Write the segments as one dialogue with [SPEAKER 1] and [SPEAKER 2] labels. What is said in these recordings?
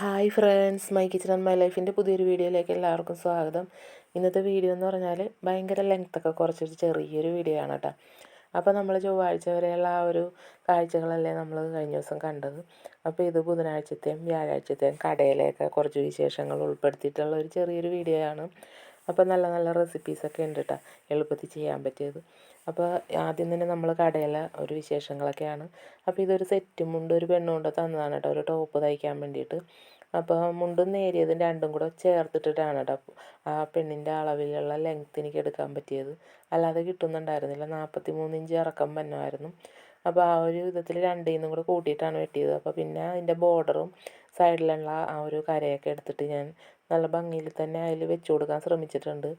[SPEAKER 1] Hi friends my kitchen and my ലൈഫിന്റെ പുതിയൊരു വീഡിയോയിലേക്ക് എല്ലാവർക്കും സ്വാഗതം. ഇന്നത്തെ വീഡിയോ എന്ന് പറഞ്ഞാൽ ഭയങ്കര ലെങ്ത്തൊക്കെ കുറച്ചൊരു ചെറിയൊരു വീഡിയോ ആണ് കേട്ടോ അപ്പോൾ നമ്മൾ ചൊവ്വാഴ്ച വരെയുള്ള ആ ഒരു കാഴ്ചകളല്ലേ നമ്മൾ കഴിഞ്ഞ ദിവസം കണ്ടത്. അപ്പോൾ ഇത് ബുധനാഴ്ചത്തെയും വ്യാഴാഴ്ചത്തെയും കടയിലെയൊക്കെ കുറച്ച് വിശേഷങ്ങൾ ഉൾപ്പെടുത്തിയിട്ടുള്ള ഒരു ചെറിയൊരു വീഡിയോ ആണ്. അപ്പോൾ നല്ല നല്ല റെസിപ്പീസൊക്കെ ഉണ്ട് കേട്ടോ എളുപ്പത്തിൽ ചെയ്യാൻ പറ്റിയത്. അപ്പോൾ ആദ്യം തന്നെ നമ്മൾ കടയിലെ ഒരു വിശേഷങ്ങളൊക്കെയാണ്. അപ്പോൾ ഇതൊരു സെറ്റ് മുണ്ട് ഒരു പെണ്ണും കൊണ്ട് തന്നതാണ് കേട്ടോ. ഒരു ടോപ്പ് തയ്ക്കാൻ വേണ്ടിയിട്ട്. അപ്പോൾ മുണ്ടും നേരിയതും രണ്ടും കൂടെ ചേർത്തിട്ടിട്ടാണ് കേട്ടോ ആ പെണ്ണിന്റെ അളവിലുള്ള ലെങ്ത് എനിക്ക് എടുക്കാൻ പറ്റിയത്. അല്ലാതെ കിട്ടുന്നുണ്ടായിരുന്നില്ല. നാൽപ്പത്തി മൂന്ന് ഇഞ്ച് ഇറക്കം പെണ്ണമായിരുന്നു. അപ്പോൾ ആ ഒരു വിധത്തിൽ രണ്ടിൽ നിന്നും കൂടെ കൂട്ടിയിട്ടാണ് വെട്ടിയത്. അപ്പോൾ പിന്നെ അതിന്റെ ബോർഡറും സൈഡിലുള്ള ആ ഒരു കരയൊക്കെ എടുത്തിട്ട് ഞാൻ നല്ല ഭംഗിയിൽ തന്നെ അതിൽ വെച്ച് കൊടുക്കാൻ ശ്രമിച്ചിട്ടുണ്ട്.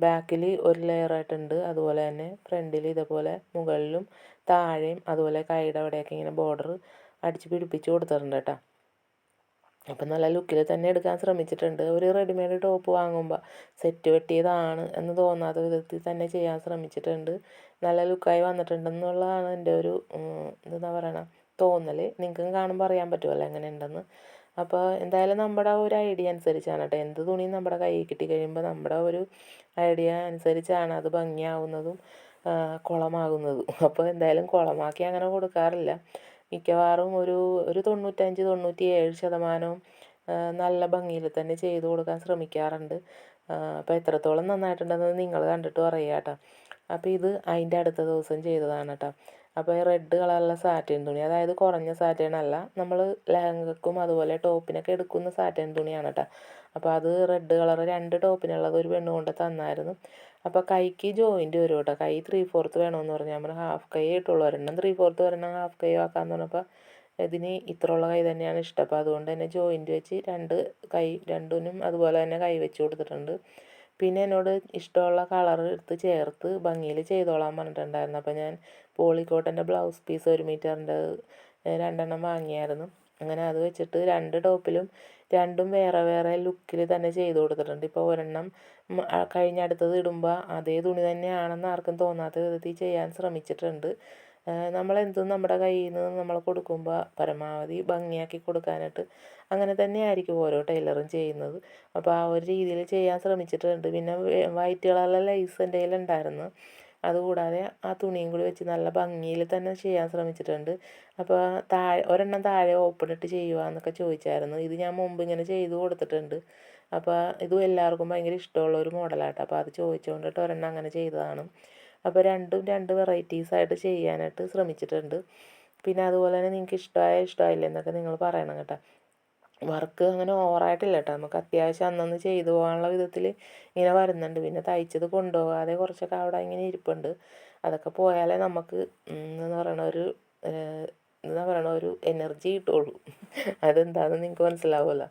[SPEAKER 1] ബാക്കിൽ ഒരു ലെയറായിട്ടുണ്ട് അതുപോലെ തന്നെ ഫ്രണ്ടിൽ ഇതേപോലെ മുകളിലും താഴെയും അതുപോലെ കൈയുടെ അവിടെയൊക്കെ ഇങ്ങനെ ബോർഡർ അടിച്ച് പിടിപ്പിച്ച് കൊടുത്തിട്ടുണ്ട് കേട്ടോ. അപ്പം നല്ല ലുക്കിൽ തന്നെ എടുക്കാൻ ശ്രമിച്ചിട്ടുണ്ട്. ഒരു റെഡിമെയ്ഡ് ടോപ്പ് വാങ്ങുമ്പോൾ സെറ്റ് വെട്ടിയതാണ് എന്ന് തോന്നാത്ത വിധത്തിൽ തന്നെ ചെയ്യാൻ ശ്രമിച്ചിട്ടുണ്ട്. നല്ല ലുക്കായി വന്നിട്ടുണ്ടെന്നുള്ളതാണ് എന്റെ ഒരു എന്താ പറയണ തോന്നൽ നിങ്ങൾക്കും കാണുമ്പോൾ അറിയാൻ പറ്റുമല്ലോ എങ്ങനെ ഉണ്ടെന്ന് അപ്പോൾ എന്തായാലും നമ്മുടെ ഒരു ഐഡിയ അനുസരിച്ചാണ് കേട്ടോ. എന്ത് തുണിയും നമ്മുടെ കയ്യിൽ കിട്ടി കഴിയുമ്പോൾ നമ്മുടെ ഒരു ഐഡിയ അനുസരിച്ചാണ് അത് ഭംഗിയാവുന്നതും കുളമാകുന്നതും. അപ്പോൾ എന്തായാലും കുളമാക്കി അങ്ങനെ കൊടുക്കാറില്ല. മിക്കവാറും ഒരു ഒരു തൊണ്ണൂറ്റഞ്ച് തൊണ്ണൂറ്റി ഏഴ് ശതമാനവും നല്ല ഭംഗിയിൽ തന്നെ ചെയ്തു കൊടുക്കാൻ ശ്രമിക്കാറുണ്ട്. അപ്പോൾ എത്രത്തോളം നന്നായിട്ടുണ്ടെന്ന് നിങ്ങൾ കണ്ടിട്ട് പറയുക കേട്ടോ. അപ്പോൾ ഇത് അതിന്റെ അടുത്ത ദിവസം ചെയ്തതാണ് കേട്ടോ. അപ്പോൾ ഈ റെഡ് കളറുള്ള സാറ്റിൻ തുണി അതായത് കുറഞ്ഞ സാറ്റിൻ അല്ല നമ്മൾ ലെഹങ്കക്കും അതുപോലെ ടോപ്പിനൊക്കെ എടുക്കുന്ന സാറ്റൻ തുണിയാണ് കേട്ടോ അപ്പോൾ അത് റെഡ് കളർ രണ്ട് ടോപ്പിനുള്ളത് ഒരു പെണ്ണ് കൊണ്ട് തന്നായിരുന്നു. അപ്പോൾ കൈക്ക് ജോയിന്റ് വരും കേട്ടോ കൈ ത്രീ ഫോർത്ത് വേണമെന്ന് പറഞ്ഞാൽ നമ്മൾ ഹാഫ് കൈ ആയിട്ടുള്ളൂ ഒരെണ്ണം ത്രീ ഫോർത്ത് ഒരെണ്ണം ഹാഫ് കൈ ആക്കാമെന്ന് പറഞ്ഞപ്പോൾ ഇതിന് ഇത്രയുള്ള കൈ തന്നെയാണ് ഇഷ്ടം. അപ്പോൾ അതുകൊണ്ട് തന്നെ ജോയിന്റ് വെച്ച് രണ്ട് കൈ രണ്ടിനും അതുപോലെ തന്നെ കൈ വെച്ച് കൊടുത്തിട്ടുണ്ട്. പിന്നെ എന്നോട് ഇഷ്ടമുള്ള കളർ എടുത്ത് ചേർത്ത് ഭംഗിയിൽ ചെയ്തോളാൻ പറഞ്ഞിട്ടുണ്ടായിരുന്നു. അപ്പോൾ ഞാൻ പോളിക്കോട്ടന്റെ ബ്ലൗസ് പീസ് ഒരു മീറ്ററിന്റെ രണ്ടെണ്ണം വാങ്ങിയായിരുന്നു. അങ്ങനെ അത് വെച്ചിട്ട് രണ്ട് ടോപ്പിലും രണ്ടും വേറെ വേറെ ലുക്കിൽ തന്നെ ചെയ്ത് കൊടുത്തിട്ടുണ്ട്. ഇപ്പോൾ ഒരെണ്ണം കഴിഞ്ഞ അടുത്തത് ഇടുമ്പോൾ അതേ തുണി തന്നെയാണെന്ന് ആർക്കും തോന്നാത്ത വിധത്തിൽ ചെയ്യാൻ ശ്രമിച്ചിട്ടുണ്ട്. നമ്മളെന്തും നമ്മുടെ കയ്യിൽ നിന്ന് നമ്മൾ കൊടുക്കുമ്പോൾ പരമാവധി ഭംഗിയാക്കി കൊടുക്കാനായിട്ട് അങ്ങനെ തന്നെയായിരിക്കും ഓരോ ടൈലറും ചെയ്യുന്നത്. അപ്പോൾ ആ ഒരു രീതിയിൽ ചെയ്യാൻ ശ്രമിച്ചിട്ടുണ്ട്. പിന്നെ വൈറ്റ് കളറിലെ ലൈസ് എന്റെ കയ്യിലുണ്ടായിരുന്നു. അതുകൂടാതെ ആ തുണിയും കൂടി വെച്ച് നല്ല ഭംഗിയിൽ തന്നെ ചെയ്യാൻ ശ്രമിച്ചിട്ടുണ്ട്. അപ്പോൾ താഴെ ഒരെണ്ണം താഴെ ഓപ്പൺ ഇട്ട് ചെയ്യുക എന്നൊക്കെ ചോദിച്ചായിരുന്നു. ഇത് ഞാൻ മുമ്പ് ഇങ്ങനെ ചെയ്തു കൊടുത്തിട്ടുണ്ട്. അപ്പോൾ ഇതും എല്ലാവർക്കും ഭയങ്കര ഇഷ്ടമുള്ള ഒരു മോഡലാട്ടോ അപ്പോൾ അത് ചോദിച്ചുകൊണ്ടിട്ട് ഒരെണ്ണം അങ്ങനെ ചെയ്തതാണ്. അപ്പോൾ രണ്ടും രണ്ട് വെറൈറ്റീസായിട്ട് ചെയ്യാനായിട്ട് ശ്രമിച്ചിട്ടുണ്ട്. പിന്നെ അതുപോലെ തന്നെ നിങ്ങൾക്ക് ഇഷ്ടമായ ഇഷ്ടമായില്ല എന്നൊക്കെ നിങ്ങൾ പറയണം കേട്ടോ. വർക്ക് അങ്ങനെ ഓവറായിട്ടില്ല കേട്ടോ. നമുക്ക് അത്യാവശ്യം അന്നന്ന് ചെയ്തു പോകാനുള്ള വിധത്തിൽ ഇങ്ങനെ വരുന്നുണ്ട്. പിന്നെ തയ്ച്ചത് കൊണ്ടുപോകാതെ കുറച്ചൊക്കെ അവിടെ ഇങ്ങനെ ഇരിപ്പുണ്ട്. അതൊക്കെ പോയാലേ നമുക്ക് എന്ന് പറയണ ഒരു എന്താ പറയണ ഒരു എനർജി കിട്ടുള്ളൂ. അതെന്താണെന്ന് നിങ്ങൾക്ക് മനസ്സിലാവുമല്ലോ.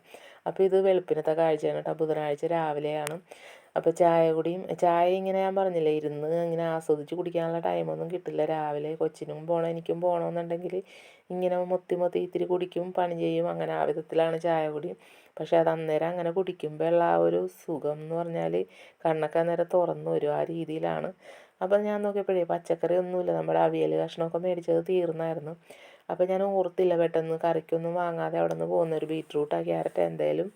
[SPEAKER 1] അപ്പോൾ ഇത് വെളുപ്പിനത്തെ കാഴ്ചയാണ് കേട്ടോ. ബുധനാഴ്ച രാവിലെയാണ്. അപ്പോൾ ചായ കുടിയും ചായ ഇങ്ങനെ ഞാൻ പറഞ്ഞില്ലേ ഇരുന്ന് ഇങ്ങനെ ആസ്വദിച്ച് കുടിക്കാനുള്ള ടൈമൊന്നും കിട്ടില്ല. രാവിലെ കൊച്ചിനും പോകണം എനിക്കും പോകണമെന്നുണ്ടെങ്കിൽ ഇങ്ങനെ മൊത്തി മൊത്തി ഇത്തിരി കുടിക്കും പണി ചെയ്യും. അങ്ങനെ ആ വിധത്തിലാണ് ചായ കുടി. പക്ഷെ അത് അന്നേരം അങ്ങനെ കുടിക്കുമ്പോൾ ഉള്ള ആ ഒരു സുഖം എന്ന് പറഞ്ഞാൽ കണ്ണൊക്കെ അന്നേരം തുറന്നു വരും ആ രീതിയിലാണ്. അപ്പം ഞാൻ നോക്കിയപ്പോഴേ പച്ചക്കറി ഒന്നുമില്ല. നമ്മുടെ അവിയൽ കഷ്ണമൊക്കെ മേടിച്ചത് തീർന്നായിരുന്നു. അപ്പോൾ ഞാൻ ഓർത്തില്ല പെട്ടെന്ന് കറിക്കൊന്നും വാങ്ങാതെ അവിടെ നിന്ന് പോകുന്ന ഒരു ബീറ്റ്റൂട്ട് ക്യാരറ്റ് എന്തായാലും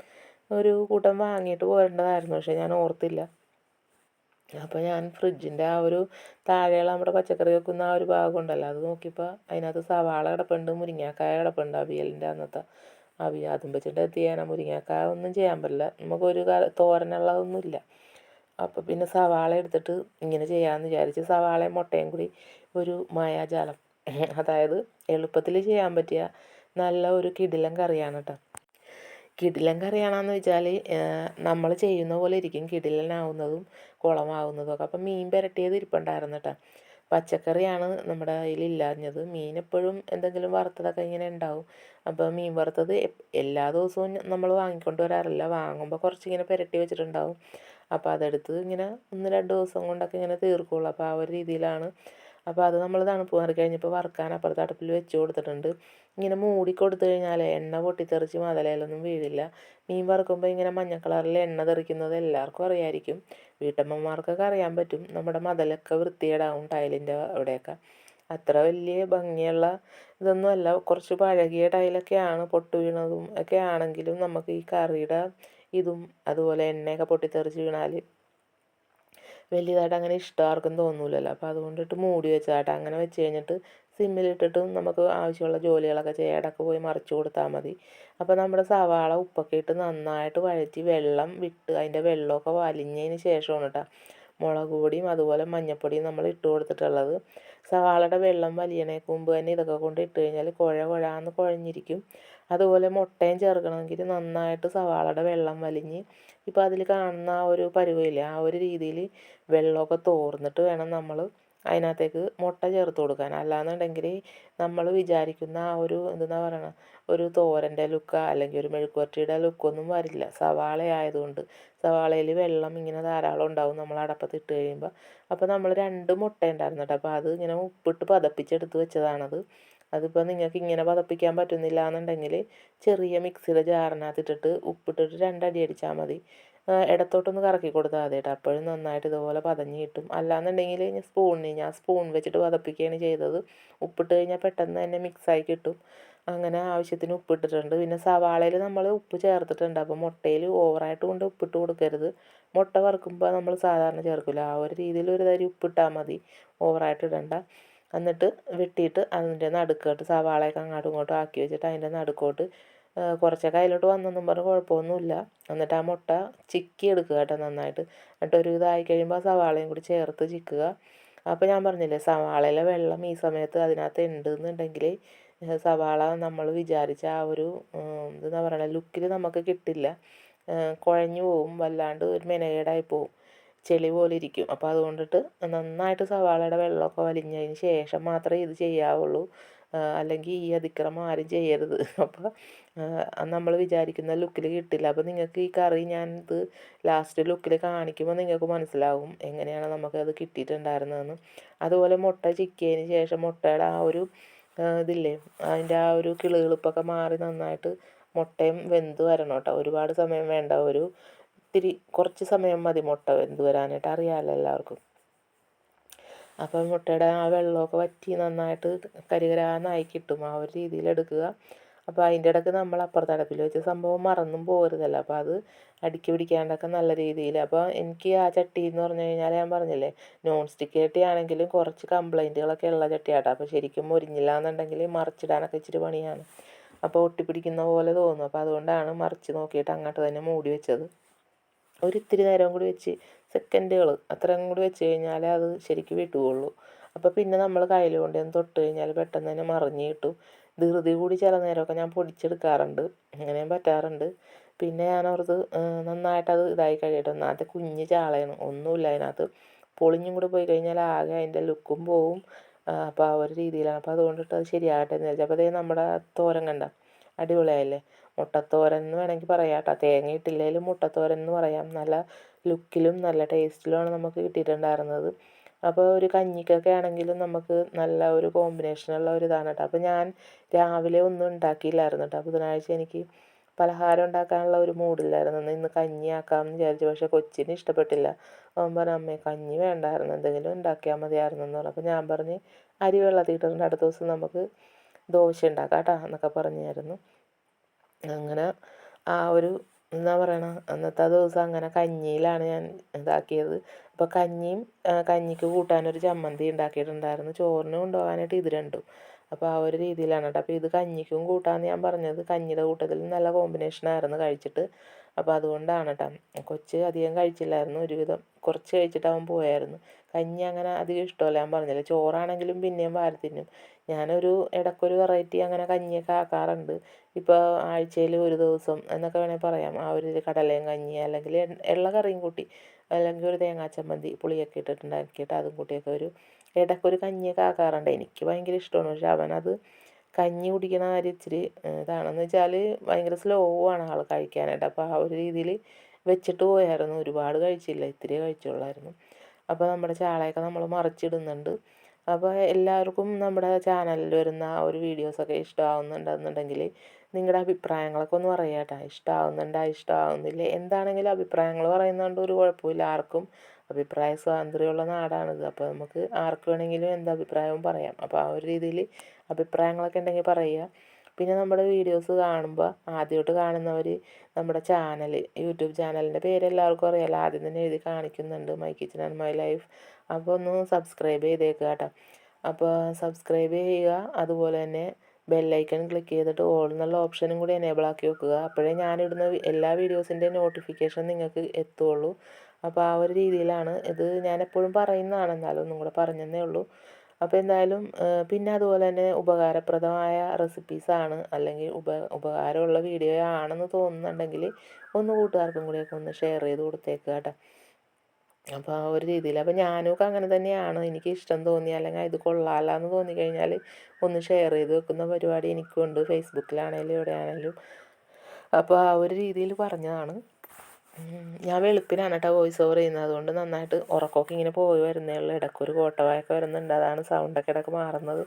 [SPEAKER 1] ഒരു കൂട്ടം വാങ്ങിയിട്ട് പോരേണ്ടതായിരുന്നു പക്ഷേ ഞാൻ ഓർത്തില്ല. അപ്പോൾ ഞാൻ ഫ്രിഡ്ജിന്റെ ആ ഒരു താഴെയുള്ള നമ്മുടെ പച്ചക്കറി വെക്കുന്ന ആ ഒരു ഭാഗം ഉണ്ടല്ലോ അത് നോക്കിയപ്പോൾ അതിനകത്ത് സവാള കിടപ്പുണ്ട് മുരിങ്ങാക്കായ കിടപ്പുണ്ട് അവിയലിന്റെ അന്നത്തെ അവിയ അതും വെച്ചിട്ട് എത്തി ചെയ്യാനാ മുരിങ്ങാക്കായ ഒന്നും ചെയ്യാൻ പറ്റില്ല നമുക്കൊരു തോരനുള്ളതൊന്നുമില്ല അപ്പോൾ പിന്നെ സവാള എടുത്തിട്ട് ഇങ്ങനെ ചെയ്യാമെന്ന് വിചാരിച്ച് സവാളയും മുട്ടയും കൂടി ഒരു മായാജാലം അതായത് എളുപ്പത്തിൽ ചെയ്യാൻ പറ്റിയ നല്ല ഒരു കിടിലൻ കറിയാണ് കേട്ടോ കിടിലൻ കറിയാണെന്ന് വെച്ചാൽ നമ്മൾ ചെയ്യുന്ന പോലെ ഇരിക്കും. കിടിലനാവുന്നതും കുളമാവുന്നതും ഒക്കെ. അപ്പം മീൻ പുരട്ടിയത് ഇരിപ്പുണ്ടായിരുന്നു കേട്ടോ പച്ചക്കറിയാണ് നമ്മുടെ കയ്യിലില്ലാഞ്ഞത്. മീൻ എപ്പോഴും എന്തെങ്കിലും വറുത്തതൊക്കെ ഇങ്ങനെ ഉണ്ടാവും. അപ്പോൾ മീൻ വറുത്തത് എല്ലാ ദിവസവും നമ്മൾ വാങ്ങിക്കൊണ്ട് വരാറില്ല. വാങ്ങുമ്പോൾ കുറച്ചിങ്ങനെ പുരട്ടി വെച്ചിട്ടുണ്ടാവും. അപ്പോൾ അതെടുത്ത് ഇങ്ങനെ ഒന്ന് രണ്ട് ദിവസം കൊണ്ടൊക്കെ ഇങ്ങനെ തീർക്കുള്ളൂ. അപ്പോൾ ആ ഒരു രീതിയിലാണ് അപ്പോൾ അത് നമ്മൾ തണുപ്പ് മാറി കഴിഞ്ഞപ്പോൾ വറുക്കാൻ അപ്പുറത്ത് അടുപ്പിൽ വെച്ച് കൊടുത്തിട്ടുണ്ട്. ഇങ്ങനെ മൂടി കൊടുത്തു കഴിഞ്ഞാൽ എണ്ണ പൊട്ടിത്തെറിച്ച് മതലയിലൊന്നും വീഴില്ല. മീൻ വറുക്കുമ്പോൾ ഇങ്ങനെ മഞ്ഞ കളറിൽ എണ്ണ തെറിക്കുന്നത് എല്ലാവർക്കും അറിയായിരിക്കും. വീട്ടമ്മമാർക്കൊക്കെ അറിയാൻ പറ്റും. നമ്മുടെ മതലൊക്കെ വൃത്തികേടാവും ടൈലിന്റെ അവിടെയൊക്കെ. അത്ര വലിയ ഭംഗിയുള്ള ഇതൊന്നും അല്ല. കുറച്ച് പഴകിയ ടൈലൊക്കെയാണ് പൊട്ടു വീണതും ഒക്കെ ആണെങ്കിലും നമുക്ക് ഈ കറിയുടെ ഇതും അതുപോലെ എണ്ണയൊക്കെ പൊട്ടിത്തെറിച്ച് വീണാൽ വലിയതായിട്ട് അങ്ങനെ ഇഷ്ടം ആർക്കും തോന്നൂലല്ലോ. അപ്പോൾ അതുകൊണ്ടിട്ട് മൂടി വെച്ചതാട്ടോ. അങ്ങനെ വെച്ച് കഴിഞ്ഞിട്ട് സിമ്മിലിട്ടിട്ടും നമുക്ക് ആവശ്യമുള്ള ജോലികളൊക്കെ ചെയ്യാം. ഇടയ്ക്ക് പോയി മറിച്ച് കൊടുത്താൽ മതി. അപ്പോൾ നമ്മുടെ സവാള ഉപ്പൊക്കെ ഇട്ട് നന്നായിട്ട് വഴറ്റി വെള്ളം വിട്ട് അതിന്റെ വെള്ളമൊക്കെ വലിഞ്ഞതിന് ശേഷമാണ് കേട്ടോ മുളക് പൊടിയും അതുപോലെ മഞ്ഞൾപ്പൊടിയും നമ്മൾ ഇട്ട് കൊടുത്തിട്ടുള്ളത്. സവാളയുടെ വെള്ളം വലിയണേക്ക് മുമ്പ് തന്നെ ഇതൊക്കെ കൊണ്ട് ഇട്ട് കഴിഞ്ഞാൽ കുഴ കുഴാന്ന് കുഴഞ്ഞിരിക്കും. അതുപോലെ മുട്ടയും ചേർക്കണമെങ്കിൽ നന്നായിട്ട് സവാളയുടെ വെള്ളം വലിഞ്ഞ് ഇപ്പോൾ അതിൽ കാണുന്ന ആ ഒരു പരുവമില്ലേ ആ ഒരു രീതിയിൽ വെള്ളമൊക്കെ തോർന്നിട്ട് വേണം നമ്മൾ അതിനകത്തേക്ക് മുട്ട ചേർത്ത് കൊടുക്കാൻ. അല്ലാന്നുണ്ടെങ്കിൽ നമ്മൾ വിചാരിക്കുന്ന ആ ഒരു എന്താ പറയണ ഒരു തോരന്റെ ലുക്ക അല്ലെങ്കിൽ ഒരു മെഴുക്കുവരട്ടിയുടെ ലുക്കൊന്നും വരില്ല. സവാള ആയതുകൊണ്ട് സവാളയിൽ വെള്ളം ഇങ്ങനെ ധാരാളം ഉണ്ടാവും നമ്മൾ അടപ്പത്ത് ഇട്ട് കഴിയുമ്പോൾ അപ്പോൾ നമ്മൾ രണ്ട് മുട്ട ഉണ്ടായിരുന്നു കേട്ടോ. അപ്പോൾ അത് ഇങ്ങനെ ഉപ്പിട്ട് പതപ്പിച്ചെടുത്ത് വെച്ചതാണത്. അതിപ്പോൾ നിങ്ങൾക്ക് ഇങ്ങനെ പതപ്പിക്കാൻ പറ്റുന്നില്ല എന്നുണ്ടെങ്കിൽ ചെറിയ മിക്സിയുടെ ജാറിനകത്ത് ഇട്ടിട്ട് ഉപ്പിട്ടിട്ട് രണ്ടടി അടിച്ചാൽ മതി. ഇടത്തോട്ടൊന്ന് കറക്കി കൊടുത്താൽ മതി കേട്ടോ. അപ്പോഴും നന്നായിട്ട് ഇതുപോലെ പതഞ്ഞ് കിട്ടും. അല്ലാന്നുണ്ടെങ്കിൽ ഞാൻ സ്പൂണിന് ഞാൻ സ്പൂൺ വെച്ചിട്ട് പതപ്പിക്കുകയാണ് ചെയ്തത്. ഉപ്പിട്ട് കഴിഞ്ഞാൽ പെട്ടെന്ന് തന്നെ മിക്സായി കിട്ടും. അങ്ങനെ ആവശ്യത്തിന് ഉപ്പിട്ടിട്ടുണ്ട്. പിന്നെ സവാളയിൽ നമ്മൾ ഉപ്പ് ചേർത്തിട്ടുണ്ട്. അപ്പോൾ മുട്ടയിൽ ഓവറായിട്ട് കൊണ്ട് ഉപ്പിട്ട് കൊടുക്കരുത്. മുട്ട വറുക്കുമ്പോൾ നമ്മൾ സാധാരണ ചേർക്കില്ല ആ ഒരു രീതിയിൽ ഒരു തരി ഉപ്പിട്ടാൽ മതി. ഓവറായിട്ട് ഇടണ്ട. എന്നിട്ട് വെട്ടിയിട്ട് അതിന്റെ നടുക്കോട്ട് സവാളയൊക്കെ അങ്ങോട്ടും ഇങ്ങോട്ടും ആക്കി വെച്ചിട്ട് അതിന്റെ നടുക്കോട്ട് കുറച്ചൊക്കെ അതിലോട്ട് വന്നെന്നും പറഞ്ഞ് കുഴപ്പമൊന്നുമില്ല. എന്നിട്ട് ആ മുട്ട ചിക്കി എടുക്കുക കേട്ടോ നന്നായിട്ട്. എന്നിട്ട് ഒരു ഇതായി കഴിയുമ്പോൾ സവാളയും കൂടി ചേർത്ത് ചിക്കുക. അപ്പോൾ ഞാൻ പറഞ്ഞില്ലേ സവാളയിലെ വെള്ളം ഈ സമയത്ത് അതിനകത്ത് ഉണ്ട് എന്നുണ്ടെങ്കിൽ സവാള നമ്മൾ വിചാരിച്ച ആ ഒരു എന്താ പറയുക ലുക്കിൽ നമുക്ക് കിട്ടില്ല. കുഴഞ്ഞു പോവും വല്ലാണ്ട് ഒരു മെനകേടായി പോവും. ചെളി പോലെ ഇരിക്കും അപ്പോൾ അതുകൊണ്ടിട്ട് നന്നായിട്ട് സവാളയുടെ വെള്ളമൊക്കെ വലിഞ്ഞതിന് ശേഷം മാത്രമേ ഇത് ചെയ്യാവുള്ളൂ. അല്ലെങ്കിൽ ഈ അതിക്രമം ആരും ചെയ്യരുത്. അപ്പോൾ നമ്മൾ വിചാരിക്കുന്ന ലുക്കിൽ കിട്ടില്ല. അപ്പോൾ നിങ്ങൾക്ക് ഈ കറി ഞാൻ ഇത് ലാസ്റ്റ് ലുക്കിൽ കാണിക്കുമ്പോൾ നിങ്ങൾക്ക് മനസ്സിലാവും എങ്ങനെയാണ് നമുക്കത് കിട്ടിയിട്ടുണ്ടായിരുന്നതെന്ന്. അതുപോലെ മുട്ട ചിക്കിയതിന് ശേഷം മുട്ടയുടെ ആ ഒരു ഇതില്ലേ അതിന്റെ ആ ഒരു കിളുകിളുപ്പൊക്കെ മാറി നന്നായിട്ട് മുട്ടയും വെന്ത് വരണം കേട്ടോ. ഒരുപാട് സമയം വേണ്ട. ഒരു ഇത്തിരി കുറച്ച് സമയം മതി മുട്ട വെന്ത് വരാനായിട്ട്. അറിയാമല്ലോ എല്ലാവർക്കും. അപ്പം മുട്ടയുടെ ആ വെള്ളമൊക്കെ വറ്റി നന്നായിട്ട് കരികരാന്നായി കിട്ടും. ആ ഒരു രീതിയിൽ എടുക്കുക. അപ്പോൾ അതിന്റെ ഇടയ്ക്ക് നമ്മൾ അപ്പുറത്ത് അടപ്പിൽ വെച്ച സംഭവം മറന്നും പോകരുതല്ലോ അപ്പോൾ അത് അടുക്കി പിടിക്കാണ്ടൊക്കെ നല്ല രീതിയിൽ. അപ്പോൾ എനിക്ക് ആ ചട്ടി എന്ന് പറഞ്ഞു കഴിഞ്ഞാൽ ഞാൻ പറഞ്ഞില്ലേ നോൺ സ്റ്റിക്ക് ചട്ടിയാണെങ്കിലും കുറച്ച് കംപ്ലൈന്റുകളൊക്കെ ഉള്ള ചട്ടിയാട്ടോ. അപ്പോൾ ശരിക്കും മുരിഞ്ഞില്ല എന്നുണ്ടെങ്കിൽ മറിച്ചിടാനൊക്കെ ഇച്ചിരി പണിയാണ്. അപ്പോൾ ഒട്ടിപ്പിടിക്കുന്ന പോലെ തോന്നും. അപ്പോൾ അതുകൊണ്ടാണ് മറിച്ച് നോക്കിയിട്ട് അങ്ങോട്ട് തന്നെ മൂടി വെച്ചത്. ഒരിത്തിരി നേരം കൂടി വെച്ച് സെക്കൻഡുകൾ അത്രയും കൂടി വെച്ച് കഴിഞ്ഞാലേ അത് ശരിക്കും വിട്ടുകയുള്ളൂ അപ്പോൾ പിന്നെ നമ്മൾ കയ്യിൽ കൊണ്ടുവന്ന് തൊട്ട് കഴിഞ്ഞാൽ പെട്ടെന്ന് തന്നെ മറിഞ്ഞ് കിട്ടും. ധൃതി കൂടി ചില നേരമൊക്കെ ഞാൻ പൊടിച്ചെടുക്കാറുണ്ട്. അങ്ങനെയും പറ്റാറുണ്ട്. പിന്നെ ഞാൻ നന്നായിട്ട് നന്നായിട്ടത് ഇതായി കഴിയട്ടെ. ഒന്നാമത്തെ കുഞ്ഞ് ചാളയാണ്. ഒന്നുമില്ല അതിനകത്ത്. പൊളിഞ്ഞും കൂടെ പോയി കഴിഞ്ഞാൽ ആകെ അതിന്റെ ലുക്കും പോവും. അപ്പോൾ ആ ഒരു രീതിയിലാണ്. അപ്പോൾ അതുകൊണ്ടിട്ട് അത് ശരിയാകട്ടെ എന്ന് വിചാരിച്ചു. അപ്പോൾ അതേ നമ്മുടെ തോരം കണ്ട. അടിപൊളിയായല്ലേ? മുട്ടത്തോരൻ എന്ന് വേണമെങ്കിൽ പറയാം കേട്ടോ തേങ്ങ ഇട്ടില്ലെങ്കിലും മുട്ടത്തോരൻ എന്ന് പറയാം. നല്ല ലുക്കിലും നല്ല ടേസ്റ്റിലുമാണ് നമുക്ക് കിട്ടിയിട്ടുണ്ടായിരുന്നത്. അപ്പോൾ ഒരു കഞ്ഞിക്കൊക്കെ ആണെങ്കിലും നമുക്ക് നല്ല ഒരു കോമ്പിനേഷനുള്ള ഒരു ഇതാണ് കേട്ടോ. അപ്പോൾ ഞാൻ രാവിലെ ഒന്നും ഉണ്ടാക്കിയില്ലായിരുന്നു കേട്ടോ. ബുധനാഴ്ച എനിക്ക് പലഹാരം ഉണ്ടാക്കാനുള്ള ഒരു മൂഡില്ലായിരുന്നു. ഇന്ന് കഞ്ഞി ആക്കാമെന്ന് വിചാരിച്ചു. പക്ഷേ കൊച്ചിന് ഇഷ്ടപ്പെട്ടില്ല. അവൻ പറഞ്ഞു അമ്മേ കഞ്ഞി വേണ്ടായിരുന്നു. എന്തെങ്കിലും ഉണ്ടാക്കിയാൽ മതിയായിരുന്നു എന്ന് പറഞ്ഞു. അപ്പോൾ ഞാൻ പറഞ്ഞ് അരി വെള്ളത്തിയിട്ടുണ്ട് അടുത്ത ദിവസം നമുക്ക് ദോശ ഉണ്ടാക്കാം കേട്ടോ എന്നൊക്കെ പറഞ്ഞായിരുന്നു. അങ്ങനെ ആ ഒരു എന്താ പറയണ അന്നത്തെ ദിവസം അങ്ങനെ കഞ്ഞിയിലാണ് ഞാൻ ഇതാക്കിയത്. അപ്പോൾ കഞ്ഞിയും കഞ്ഞിക്ക് കൂട്ടാനൊരു ചമ്മന്തി ഉണ്ടാക്കിയിട്ടുണ്ടായിരുന്നു ചോറിന് കൊണ്ടുപോകാനായിട്ട് ഇത് രണ്ടും. അപ്പോൾ ആ ഒരു രീതിയിലാണ് കേട്ടോ. അപ്പോൾ ഇത് കഞ്ഞിക്കും കൂട്ടാമെന്ന് ഞാൻ പറഞ്ഞത്. കഞ്ഞിയുടെ കൂട്ടത്തിൽ നല്ല കോമ്പിനേഷൻ ആയിരുന്നു കഴിച്ചിട്ട്. അപ്പോൾ അതുകൊണ്ടാണ് കേട്ടോ. കൊച്ച് അധികം കഴിച്ചില്ലായിരുന്നു. ഒരുവിധം കുറച്ച് കഴിച്ചിട്ട് അവൻ പോയായിരുന്നു. കഞ്ഞി അങ്ങനെ അധികം ഇഷ്ടമല്ല ഞാൻ പറഞ്ഞില്ല. ചോറാണെങ്കിലും പിന്നെയും വാരി തിന്നും. ഞാനൊരു ഇടയ്ക്കൊരു വെറൈറ്റി അങ്ങനെ കഞ്ഞിയൊക്കെ ആക്കാറുണ്ട്. ഇപ്പോൾ ആഴ്ചയിൽ ഒരു ദിവസം എന്നൊക്കെ വേണമെങ്കിൽ പറയാം. ആ ഒരു കടലയും കഞ്ഞി അല്ലെങ്കിൽ ഉള്ള കറിയും കൂട്ടി അല്ലെങ്കിൽ ഒരു തേങ്ങാ ചമ്മന്തി പുളിയൊക്കെ ഇട്ടിട്ടുണ്ടാക്കിയിട്ട് അതും കൂട്ടിയൊക്കെ ഒരു ഇടയ്ക്കൊരു കഞ്ഞിയൊക്കെ ആക്കാറുണ്ട്. എനിക്ക് ഭയങ്കര ഇഷ്ടമാണ്. പക്ഷെ അവനത് കഞ്ഞി കുടിക്കണ കാര്യം ഇച്ചിരി ഇതാണെന്ന് വെച്ചാൽ ഭയങ്കര സ്ലോ ആണ് ആൾ കഴിക്കാനായിട്ട്. അപ്പോൾ ആ ഒരു രീതിയിൽ വെച്ചിട്ട് പോയായിരുന്നു. ഒരുപാട് കഴിച്ചില്ല. ഇത്തിരി കഴിച്ചുള്ളായിരുന്നു. അപ്പോൾ നമ്മുടെ ചാളയൊക്കെ നമ്മൾ മറിച്ചിടുന്നുണ്ട്. അപ്പോൾ എല്ലാവർക്കും നമ്മുടെ ചാനലിൽ വരുന്ന ആ ഒരു വീഡിയോസൊക്കെ ഇഷ്ടമാവുന്നുണ്ടെന്നുണ്ടെങ്കിൽ നിങ്ങളുടെ അഭിപ്രായങ്ങളൊക്കെ ഒന്ന് പറയാം കേട്ടോ. ഇഷ്ടമാവുന്നുണ്ടോ ഇഷ്ടമാവുന്നില്ല എന്താണെങ്കിലും അഭിപ്രായങ്ങൾ പറയുന്നതുകൊണ്ട് ഒരു കുഴപ്പമില്ല. ആർക്കും അഭിപ്രായ സ്വാതന്ത്ര്യമുള്ള നാടാണിത്. അപ്പോൾ നമുക്ക് ആർക്ക് വേണമെങ്കിലും എന്ത് അഭിപ്രായവും പറയാം. അപ്പോൾ ആ ഒരു രീതിയിൽ അഭിപ്രായങ്ങളൊക്കെ ഉണ്ടെങ്കിൽ പറയുക. പിന്നെ നമ്മുടെ വീഡിയോസ് കാണുമ്പോൾ ആദ്യമായിട്ട് കാണുന്നവർ നമ്മുടെ ചാനൽ യൂട്യൂബ് ചാനലിന്റെ പേര് എല്ലാവർക്കും അറിയാമല്ലോ ആദ്യം തന്നെ എഴുതി കാണിക്കുന്നുണ്ട്. My kitchen and my life. അപ്പോൾ ഒന്ന് സബ്സ്ക്രൈബ് ചെയ്തേക്കുക കേട്ടോ. അപ്പോൾ സബ്സ്ക്രൈബ് ചെയ്യുക അതുപോലെ തന്നെ ബെല്ലൈക്കൺ ക്ലിക്ക് ചെയ്തിട്ട് ഓൾ എന്നുള്ള ഓപ്ഷനും കൂടി എനേബിൾ ആക്കി വെക്കുക. അപ്പോഴേ ഞാനിടുന്ന എല്ലാ വീഡിയോസിന്റെ നോട്ടിഫിക്കേഷൻ നിങ്ങൾക്ക് എത്തുള്ളൂ അപ്പോൾ ആ ഒരു രീതിയിലാണ് ഇത് ഞാൻ എപ്പോഴും പറയുന്നതാണ്. എന്നാലും ഒന്നും കൂടെ പറഞ്ഞതേ ഉള്ളൂ. അപ്പോൾ എന്തായാലും പിന്നെ അതുപോലെ തന്നെ ഉപകാരപ്രദമായ റെസിപ്പീസാണ് അല്ലെങ്കിൽ ഉപ ഉപകാരമുള്ള വീഡിയോ ആണെന്ന് തോന്നുന്നുണ്ടെങ്കിൽ ഒന്ന് കൂട്ടുകാർക്കും കൂടിയൊക്കെ ഒന്ന് ഷെയർ ചെയ്ത് കൊടുത്തേക്കുക കേട്ടോ. അപ്പോൾ ആ ഒരു രീതിയിൽ അപ്പോൾ ഞാനൊക്കെ അങ്ങനെ തന്നെയാണ്. എനിക്ക് ഇഷ്ടം തോന്നി. അല്ലെങ്കിൽ ഇത് കൊള്ളാമല്ലോ എന്ന് തോന്നിക്കഴിഞ്ഞാൽ ഒന്ന് ഷെയർ ചെയ്ത് വെക്കുന്ന പരിപാടി എനിക്കുണ്ട് ഫേസ്ബുക്കിലാണെങ്കിലും എവിടെയാണെങ്കിലും അപ്പോൾ ആ ഒരു രീതിയിൽ പറഞ്ഞതാണ്. ഞാൻ വെളുപ്പിനാണ് കേട്ടോ വോയിസ് ഓവർ ചെയ്യുന്നത്. അതുകൊണ്ട് നന്നായിട്ട് ഉറക്കമൊക്കെ ഇങ്ങനെ പോയി വരുന്നേ ഉള്ളൂ. ഇടയ്ക്കൊരു കോട്ടവായൊക്കെ വരുന്നുണ്ട്. അതാണ് സൗണ്ടൊക്കെ ഇടയ്ക്ക് മാറുന്നത്.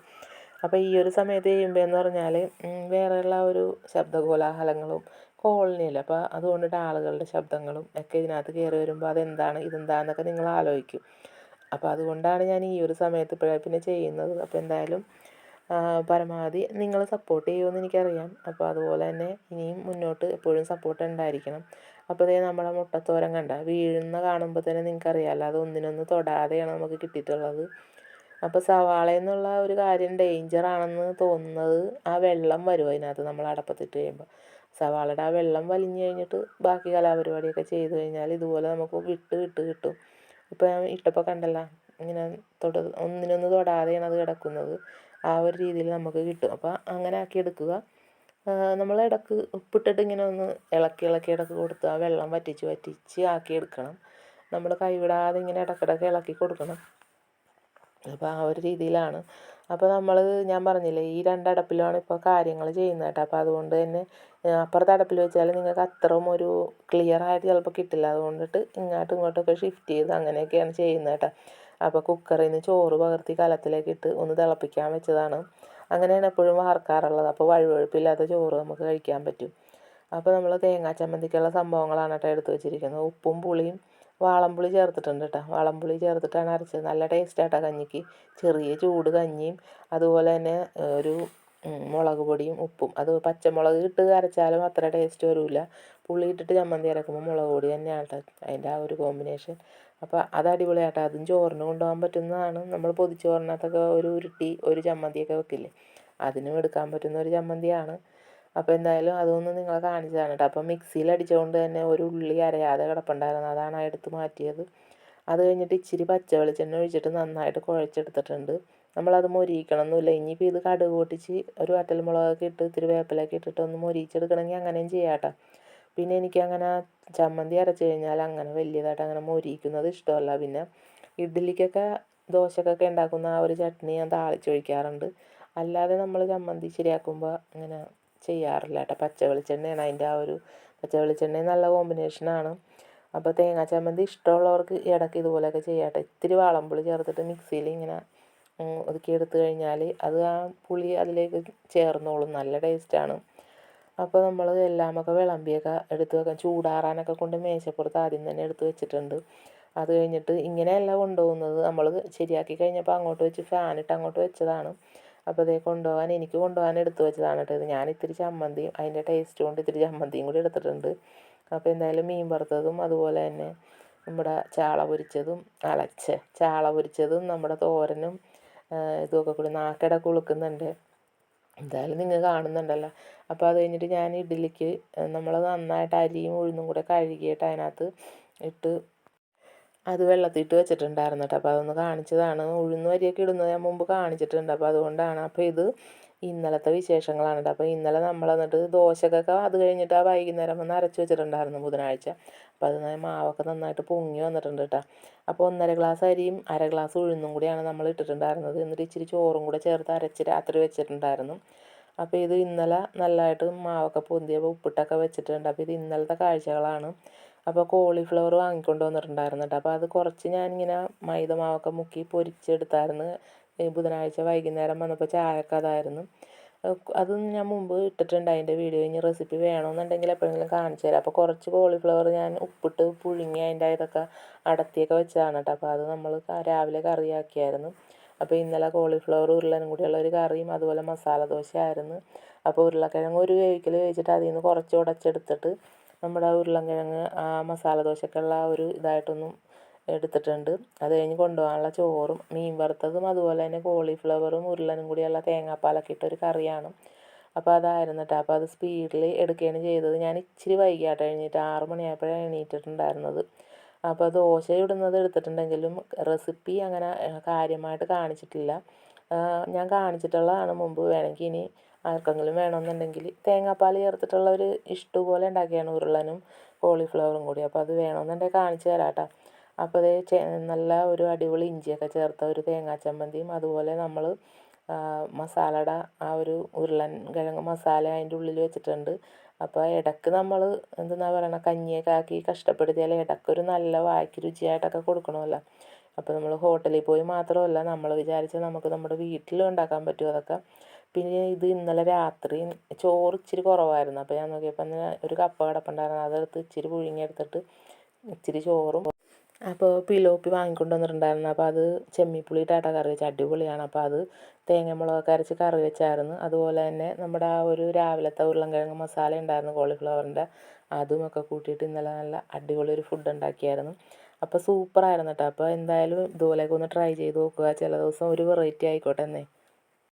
[SPEAKER 1] അപ്പോൾ ഈ ഒരു സമയത്ത് ചെയ്യുമ്പോൾ എന്ന് പറഞ്ഞാൽ വേറെയുള്ള ഒരു ശബ്ദ കോലാഹലങ്ങളും കോളനിയിൽ അപ്പോൾ അതുകൊണ്ടിട്ട് ആളുകളുടെ ശബ്ദങ്ങളും ഒക്കെ ഇതിനകത്ത് കയറി വരുമ്പോൾ അതെന്താണ് ഇതെന്താണെന്നൊക്കെ നിങ്ങൾ ആലോചിക്കും. അപ്പോൾ അതുകൊണ്ടാണ് ഞാൻ ഈ ഒരു സമയത്ത് ഇപ്പോഴേ പിന്നെ ചെയ്യുന്നത്. അപ്പോൾ എന്തായാലും പരമാവധി നിങ്ങൾ സപ്പോർട്ട് ചെയ്യുമെന്ന് എനിക്കറിയാം. അപ്പോൾ അതുപോലെ തന്നെ ഇനിയും മുന്നോട്ട് എപ്പോഴും സപ്പോർട്ട് ഉണ്ടായിരിക്കണം. അപ്പോൾ ഇതേ നമ്മുടെ മുട്ടത്തോരൻ കണ്ട വീഴുന്ന കാണുമ്പോൾ തന്നെ നിങ്ങൾക്കറിയാമല്ലോ അത് ഒന്നിനൊന്ന് തൊടാതെയാണ് നമുക്ക് കിട്ടിയിട്ടുള്ളത്. അപ്പോൾ സവാള എന്നുള്ള ഒരു കാര്യം ഡേഞ്ചറാണെന്ന് തോന്നുന്നത് ആ വെള്ളം വരും അതിനകത്ത് നമ്മൾ അടപ്പത്തിട്ട് കഴിയുമ്പോൾ സവാളയുടെ ആ വെള്ളം വലിഞ്ഞു കഴിഞ്ഞിട്ട് ബാക്കി കലാപരിപാടിയൊക്കെ ചെയ്തു കഴിഞ്ഞാൽ ഇതുപോലെ നമുക്ക് വിട്ട് വിട്ട് കിട്ടും. ഇപ്പം ഇട്ടപ്പോൾ കണ്ടല്ല ഇങ്ങനെ തൊട ഒന്നിനൊന്ന് തൊടാതെയാണ് അത് കിടക്കുന്നത്. ആ ഒരു രീതിയിൽ നമുക്ക് കിട്ടും. അപ്പോൾ അങ്ങനെ ആക്കി എടുക്കുക. നമ്മൾ ഇടയ്ക്ക് ഉപ്പിട്ടിട്ട് ഇങ്ങനെ ഒന്ന് ഇളക്കി ഇളക്കി ഇടയ്ക്ക് കൊടുത്ത് ആ വെള്ളം വറ്റിച്ച് വറ്റിച്ച് ആക്കി എടുക്കണം. നമ്മൾ കൈവിടാതെ ഇങ്ങനെ ഇടക്കിടക്ക് ഇളക്കി കൊടുക്കണം. അപ്പോൾ ആ ഒരു രീതിയിലാണ്. അപ്പോൾ നമ്മൾ ഞാൻ പറഞ്ഞില്ലേ ഈ രണ്ടടപ്പിലാണ് ഇപ്പോൾ കാര്യങ്ങൾ ചെയ്യുന്നത് കേട്ടോ. അപ്പോൾ അതുകൊണ്ട് തന്നെ അപ്പുറത്തെ തടപ്പിൽ വെച്ചാൽ നിങ്ങൾക്ക് അത്രയും ഒരു ക്ലിയർ ആയിട്ട് ചിലപ്പോൾ കിട്ടില്ല. അതുകൊണ്ടിട്ട് ഇങ്ങോട്ടും ഇങ്ങോട്ടൊക്കെ ഷിഫ്റ്റ് ചെയ്ത് അങ്ങനെയൊക്കെയാണ് ചെയ്യുന്നത് കേട്ടോ. അപ്പോൾ കുക്കറിൽ നിന്ന് ചോറ് പകർത്തി കലത്തിലേക്ക് ഇട്ട് ഒന്ന് തിളപ്പിക്കാൻ വെച്ചതാണ്. അങ്ങനെയാണ് എപ്പോഴും വാർക്കാറുള്ളത് അപ്പോൾ വഴുവഴുപ്പില്ലാത്ത ചോറ് നമുക്ക് കഴിക്കാൻ പറ്റും. അപ്പോൾ നമ്മൾ തേങ്ങാ ചമ്മന്തിക്കുള്ള സംഭവങ്ങളാണ് കേട്ടോ എടുത്ത് വെച്ചിരിക്കുന്നത്. ഉപ്പും പുളിയും വാളംപുളി ചേർത്തിട്ടുണ്ട് കേട്ടോ. വാളംപുളി ചേർത്തിട്ടാണ് അരച്ചത്. നല്ല ടേസ്റ്റ് ടേസ്റ്റാട്ടോ കഞ്ഞിക്ക്. ചെറിയ ചൂട് കഞ്ഞിയും അതുപോലെ തന്നെ ഒരു മുളക് പൊടിയും ഉപ്പും. അത് പച്ചമുളക് ഇട്ട് അരച്ചാലും അത്ര ടേസ്റ്റ് വരില്ല പുളി ഇട്ടിട്ട് ചമ്മന്തി അരക്കുമ്പോൾ മുളക് പൊടി തന്നെയാണ് അതിന്റെ ആ ഒരു കോമ്പിനേഷൻ അപ്പോൾ അത് അടിപൊളിയാട്ടോ. അതും ചോറിന് കൊണ്ടുപോകാൻ പറ്റുന്നതാണ്. നമ്മൾ പൊതിച്ചോറിനകത്തൊക്കെ ഒരു ഉരുട്ടി ഒരു ചമ്മന്തിയൊക്കെ വെക്കില്ലേ? അതിനും എടുക്കാൻ പറ്റുന്ന ഒരു ചമ്മന്തിയാണ്. അപ്പോൾ എന്തായാലും അതൊന്നും നിങ്ങളെ കാണിച്ചതാണ് കേട്ടോ അപ്പോൾ മിക്സിയിൽ അടിച്ചുകൊണ്ട് തന്നെ ഒരു ഉള്ളി അരയാതെ കിടപ്പുണ്ടായിരുന്നു. അതാണ് എടുത്ത് മാറ്റിയത്. അത് കഴിഞ്ഞിട്ട് ഇച്ചിരി പച്ച വെളിച്ചെണ്ണ ഒഴിച്ചിട്ട് നന്നായിട്ട് കുഴച്ചെടുത്തിട്ടുണ്ട്. നമ്മളത് മൊരിയിക്കണമെന്നില്ല ഇനിയിപ്പോൾ ഇത് കടുക് പൊട്ടിച്ച് ഒരു വറ്റൽ വറ്റൽമുളകൊക്കെ ഇട്ട് ഇത്തിരി വേപ്പിലൊക്കെ ഇട്ടിട്ട് ഒന്ന് മൊരിയിച്ചെടുക്കണമെങ്കിൽ അങ്ങനെയും ചെയ്യാം കേട്ടോ. പിന്നെ എനിക്കങ്ങനെ ചമ്മന്തി അരച്ച് കഴിഞ്ഞാൽ അങ്ങനെ വലിയതായിട്ട് അങ്ങനെ മൊരിയിക്കുന്നത് ഇഷ്ടമല്ല. പിന്നെ ഇഡ്ഡലിക്കൊക്കെ ദോശക്കൊക്കെ ഉണ്ടാക്കുന്ന ആ ഒരു ചട്നി ഞാൻ താളിച്ചൊഴിക്കാറുണ്ട് അല്ലാതെ നമ്മൾ ചമ്മന്തി ശരിയാക്കുമ്പോൾ അങ്ങനെ ചെയ്യാറില്ല കേട്ടോ. പച്ച വെളിച്ചെണ്ണയാണ് അതിന്റെ ആ ഒരു പച്ച വെളിച്ചെണ്ണ നല്ല കോമ്പിനേഷനാണ്. അപ്പോൾ തേങ്ങാ ചമ്മന്തി ഇഷ്ടമുള്ളവർക്ക് ഇടയ്ക്ക് ഇതുപോലെയൊക്കെ ചെയ്യാം കേട്ടോ. ഇത്തിരി വാളമ്പുളി ചേർത്തിട്ട് മിക്സിയിൽ ഇങ്ങനെ ഒതുക്കി എടുത്തു കഴിഞ്ഞാൽ അത് ആ പുളി അതിലേക്ക് ചേർന്നോളും. നല്ല ടേസ്റ്റാണ് അപ്പോൾ നമ്മൾ എല്ലാമൊക്കെ വിളമ്പിയൊക്കെ എടുത്ത് വെക്കാം. ചൂടാറാനൊക്കെ കൊണ്ട് മേശപ്പുറത്ത് ആദ്യം തന്നെ എടുത്ത് വെച്ചിട്ടുണ്ട്. അത് കഴിഞ്ഞിട്ട് ഇങ്ങനെയല്ല കൊണ്ടുപോകുന്നത്. നമ്മൾ ശരിയാക്കി കഴിഞ്ഞപ്പോൾ അങ്ങോട്ട് വെച്ച് ഫാനിട്ട് അങ്ങോട്ട് വെച്ചതാണ്. അപ്പോൾ അതേ കൊണ്ടുപോകാൻ എനിക്ക് കൊണ്ടുപോകാൻ എടുത്തു വെച്ചതാണ് കേട്ടോ ഞാൻ ഇത്തിരി ചമ്മന്തിയും അതിന്റെ ടേസ്റ്റ് കൊണ്ട് ഇത്തിരി ചമ്മന്തിയും കൂടി എടുത്തിട്ടുണ്ട്. അപ്പോൾ എന്തായാലും മീൻ വറുത്തതും അതുപോലെ തന്നെ നമ്മുടെ ചാള പൊരിച്ചതും അലച്ച ചാള പൊരിച്ചതും നമ്മുടെ തോരനും ഇതൊക്കെ കൂടി നാക്കട കുളുക്കുന്നുണ്ട്. എന്തായാലും നിങ്ങൾ കാണുന്നുണ്ടല്ലോ. അപ്പോൾ അത് കഴിഞ്ഞിട്ട് ഞാൻ ഇഡ്ഡലിക്ക് നമ്മൾ നന്നായിട്ട് അരിയും ഉഴുന്നും കൂടെ കഴുകിയിട്ട് അതിനകത്ത് ഇട്ട് അത് വെള്ളത്തിട്ട് വെച്ചിട്ടുണ്ടായിരുന്നു കേട്ടോ. അപ്പോൾ അതൊന്ന് കാണിച്ചതാണ്. ഉഴുന്ന് വരിയൊക്കെ ഇടുന്നത് ഞാൻ മുമ്പ് കാണിച്ചിട്ടുണ്ട്. അപ്പോൾ അതുകൊണ്ടാണ്. അപ്പോൾ ഇത് ഇന്നലത്തെ വിശേഷങ്ങളാണ് അപ്പോൾ ഇന്നലെ നമ്മൾ എന്നിട്ട് ദോശക്കൊക്കെ അത് കഴിഞ്ഞിട്ട് ആ വൈകുന്നേരം വന്ന് അരച്ച് വെച്ചിട്ടുണ്ടായിരുന്നു ബുധനാഴ്ച. അപ്പോൾ അത് മാവൊക്കെ നന്നായിട്ട് പൊങ്ങി വന്നിട്ടുണ്ട് കേട്ടോ അപ്പോൾ ഒന്നര ഗ്ലാസ് അരിയും അര ഗ്ലാസ് ഉഴുന്നും കൂടിയാണ് നമ്മൾ ഇട്ടിട്ടുണ്ടായിരുന്നത്. എന്നിട്ട് ഇച്ചിരി ചോറും കൂടെ ചേർത്ത് അരച്ച് രാത്രി വെച്ചിട്ടുണ്ടായിരുന്നു. അപ്പോൾ ഇത് ഇന്നലെ നല്ലതായിട്ട് മാവൊക്കെ പൊന്തിയപ്പോൾ ഉപ്പിട്ടൊക്കെ വെച്ചിട്ടുണ്ട്. അപ്പോൾ ഇത് ഇന്നലത്തെ കാഴ്ചകളാണ്. അപ്പോൾ കോളിഫ്ലവർ വാങ്ങിക്കൊണ്ട് വന്നിട്ടുണ്ടായിരുന്നു കേട്ടോ അപ്പോൾ അത് കുറച്ച് ഞാനിങ്ങനെ മൈദ മാവൊക്കെ മുക്കി പൊരിച്ചെടുത്തായിരുന്നു. ബുധനാഴ്ച വൈകുന്നേരം വന്നപ്പോൾ ചായക്ക് അതായിരുന്നു. അത് ഞാൻ മുമ്പ് ഇട്ടിട്ടുണ്ട്. അതിന്റെ വീഡിയോ ഇനി റെസിപ്പി വേണമെന്നുണ്ടെങ്കിൽ എപ്പോഴെങ്കിലും കാണിച്ചു തരാം. അപ്പോൾ കുറച്ച് കോളിഫ്ലവർ ഞാൻ ഉപ്പിട്ട് പുഴുങ്ങി അതിന്റെ ഇതൊക്കെ അടത്തിയൊക്കെ വെച്ചതാണ് കേട്ടോ. അപ്പോൾ അത് നമ്മൾ രാവിലെ കറിയാക്കിയായിരുന്നു. അപ്പോൾ ഇന്നലെ കോളിഫ്ലവർ ഉരുളനും കൂടിയുള്ള ഒരു കറിയും അതുപോലെ മസാല ദോശയായിരുന്നു. അപ്പോൾ ഉരുളക്കിഴങ്ങ് ഒരു വേവിക്കൽ വേവിച്ചിട്ട് അതിൽ നിന്ന് കുറച്ച് ഉടച്ചെടുത്തിട്ട് നമ്മുടെ ഉരുളക്കിഴങ്ങ് ആ മസാല ദോശക്കുള്ള ഒരു ഇതായിട്ടൊന്നും എടുത്തിട്ടുണ്ട്. അത് കഴിഞ്ഞ് കൊണ്ടുപോകാനുള്ള ചോറും മീൻ വറുത്തതും അതുപോലെ തന്നെ കോളിഫ്ലവറും ഉരുളനും കൂടിയുള്ള തേങ്ങാപ്പാലൊക്കെ ഇട്ടൊരു കറിയാണ്. അപ്പോൾ അതായിരുന്നു കേട്ടോ അപ്പോൾ അത് സ്പീഡിൽ എടുക്കുകയാണ് ചെയ്തത്. ഞാൻ ഇച്ചിരി വൈകിയാട്ടോ എഴുന്നേറ്റ് ആറ് മണിയായപ്പോഴാണ് എണീറ്റിട്ടുണ്ടായിരുന്നത്. അപ്പോൾ ദോശ ഇടുന്നത് എടുത്തിട്ടുണ്ടെങ്കിലും റെസിപ്പി അങ്ങനെ കാര്യമായിട്ട് കാണിച്ചിട്ടില്ല. ഞാൻ കാണിച്ചിട്ടുള്ളതാണ്. മുമ്പ് വേണമെങ്കിൽ ഇനി ആർക്കെങ്കിലും വേണമെന്നുണ്ടെങ്കിൽ തേങ്ങാപ്പാൽ ചേർത്തിട്ടുള്ള ഒരു ഉണ്ടാക്കിയാണ് ഉരുളനും കോളിഫ്ലവറും കൂടി. അപ്പോൾ അത് വേണമെന്നുണ്ടെങ്കിൽ കാണിച്ചു തരാം കേട്ടോ അപ്പോൾ അത് നല്ല ഒരു അടിപൊളി ഇഞ്ചിയൊക്കെ ചേർത്ത ഒരു തേങ്ങാ ചമ്മന്തിയും അതുപോലെ നമ്മൾ മസാലയുടെ ആ ഒരു ഉരുളൻ കിഴങ്ങ് മസാല അതിന്റെ ഉള്ളിൽ വെച്ചിട്ടുണ്ട്. അപ്പോൾ ഇടയ്ക്ക് നമ്മൾ എന്തെന്നാ പറയണ കഞ്ഞിയൊക്കെ ആക്കി കഷ്ടപ്പെടുത്തിയാൽ ഇടയ്ക്കൊരു നല്ല വായ്ക്ക് രുചിയായിട്ടൊക്കെ കൊടുക്കണമല്ലോ. അപ്പോൾ നമ്മൾ ഹോട്ടലിൽ പോയി മാത്രമല്ല നമ്മൾ വിചാരിച്ചാൽ നമുക്ക് നമ്മുടെ വീട്ടിലും ഉണ്ടാക്കാൻ പറ്റും അതൊക്കെ. പിന്നെ ഇത് ഇന്നലെ രാത്രി ചോറ് ഇച്ചിരി കുറവായിരുന്നു. അപ്പോൾ ഞാൻ നോക്കിയപ്പോൾ ഒരു കപ്പ കിടപ്പുണ്ടായിരുന്നു. അതെടുത്ത് ഇച്ചിരി പുഴുങ്ങിയെടുത്തിട്ട് ഇച്ചിരി ചോറും അപ്പോൾ പിലോപ്പി വാങ്ങിക്കൊണ്ട് വന്നിട്ടുണ്ടായിരുന്നു. അപ്പോൾ അത് ചെമ്മീപ്പുളി ഇട്ടാട്ടാ കറി വെച്ച. അടിപൊളിയാണ്. അപ്പോൾ അത് തേങ്ങ മുളകൊക്കെ അരച്ച് കറി വെച്ചായിരുന്നു. അതുപോലെ തന്നെ നമ്മുടെ ആ ഒരു രാവിലത്തെ ഉരുളൻകിഴങ്ങ് മസാല ഉണ്ടായിരുന്നു കോളിഫ്ലവറിന്റെ. അതുമൊക്കെ കൂട്ടിയിട്ട് ഇന്നലെ നല്ല അടിപൊളി ഒരു ഫുഡ് ഉണ്ടാക്കിയായിരുന്നു. അപ്പോൾ സൂപ്പറായിരുന്നു കേട്ടോ അപ്പോൾ എന്തായാലും ഇതുപോലെയൊക്കെ ഒന്ന് ട്രൈ ചെയ്ത് നോക്കുക. ചില ദിവസം ഒരു വെറൈറ്റി ആയിക്കോട്ടെ എന്നേ.